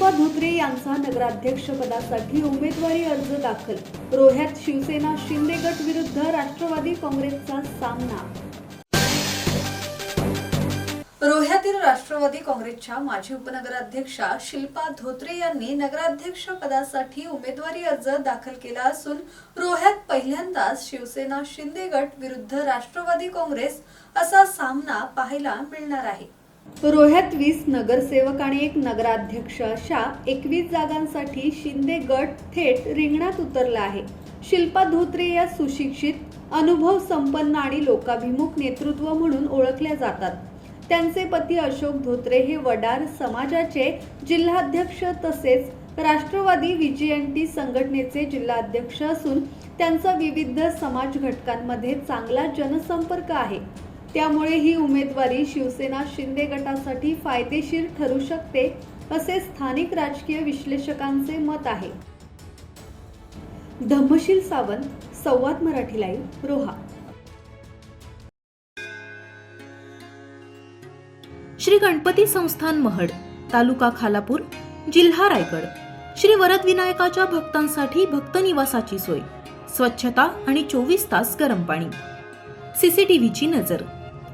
धोत्रे यांचा नगराध्यक्षपदासाठी उमेदवारी अर्ज दाखल. रोह्यात शिवसेना शिंदे गट विरुद्ध राष्ट्रवादी काँग्रेसचा सामना. रोह्यातील राष्ट्रवादी काँग्रेसच्या माजी उपनगराध्यक्षा शिल्पा धोत्रे यांनी नगराध्यक्ष पदासाठी उमेदवारी अर्ज दाखल केला असून रोह्यात पहिल्यांदाच शिवसेना शिंदे गट विरुद्ध राष्ट्रवादी काँग्रेस असा सामना पाहायला मिळणार आहे. रोह्यात वीस नगरसेवक आणि एक नगराध्यक्ष अशा एकवीस जागांसाठी शिंदे गट थेट रिंगणात उतरला आहे. शिल्पा धोत्रे या सुशिक्षित अनुभव संपन्न आणि लोकाभिमुख नेतृत्व म्हणून ओळखल्या जातात. त्यांचे पती अशोक धोत्रे हे वडार समाजाचे जिल्हाध्यक्ष तसेच राष्ट्रवादी व्हीजीएनटी संघटनेचे जिल्हाध्यक्ष असून त्यांचा विविध समाज घटकांमध्ये चांगला जनसंपर्क आहे. त्यामुळे ही उमेदवारी शिवसेना शिंदे गटासाठी फायदेशीर ठरू शकते असे स्थानिक राजकीय विश्लेषकांचे मत आहे. धम्मशील सावंत संवाद मराठी लाईव्ह रोहा. श्री गणपती संस्थान महड तालुका खालापूर जिल्हा रायगड. श्री वरद विनायकाच्या भक्तांसाठी भक्त निवासाची सोय स्वच्छता आणि चोवीस तास गरम पाणी. सीसीटीव्हीची नजर.